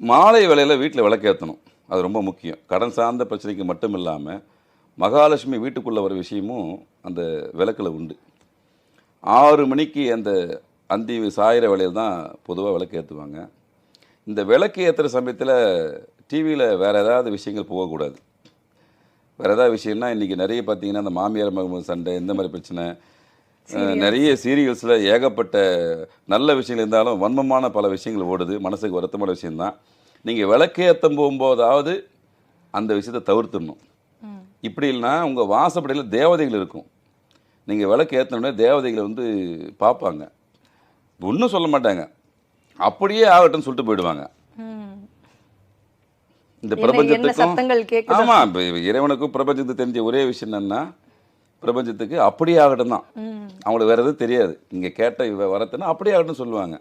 மாலை வேலையில் வீட்டில் விளக்கேற்றணும் அது ரொம்ப முக்கியம். கடன் சார்ந்த பிரச்சனைக்கு மட்டும் இல்லாமல் மகாலட்சுமி வீட்டுக்குள்ளே வர விஷயமும் அந்த விளக்கில் உண்டு. ஆறு மணிக்கு அந்த அந்தி சாயிற வேலையில் தான் பொதுவாக விளக்கு ஏற்றுவாங்க இந்த விளக்கு ஏற்றுற சமயத்தில் டிவியில் வேறு ஏதாவது விஷயங்கள் போகக்கூடாது. வேறு ஏதாவது விஷயம்னா இன்றைக்கி நிறைய பார்த்திங்கன்னா அந்த மாமியார் மருமக சண்டை இந்த மாதிரி பிரச்சனை நிறைய சீரியல்ஸில் ஏகப்பட்ட நல்ல விஷயங்கள் இருந்தாலும் வன்மமான பல விஷயங்கள் ஓடுது. மனசுக்கு வருத்தமான விஷயம்தான். நீங்கள் விளக்கேற்றும் போகும்போதாவது அந்த விஷயத்தை தவிர்த்துடணும். இப்படி இல்லைன்னா உங்கள் வாசப்படியில் தேவதைகள் இருக்கும். நீங்கள் விளக்கு ஏற்றினோடனே தேவதைகளை வந்து பார்ப்பாங்க. ஒன்றும் சொல்ல மாட்டாங்க. அப்படியே ஆகட்டும்னு சொல்லிட்டு போயிடுவாங்க. இந்த பிரபஞ்சத்துக்கும் கேக்குதோ? ஆமா இப்ப இறைவனுக்கும் பிரபஞ்சத்துக்கு தெரிஞ்ச ஒரே விஷயம் என்னன்னா பிரபஞ்சத்துக்கு அப்படியே ஆகட்டும் தான். அவங்களுக்கு வேற எதுவும் தெரியாது. நீங்க கேட்ட வரத்துன்னா அப்படியே ஆகட்டும் சொல்லுவாங்க.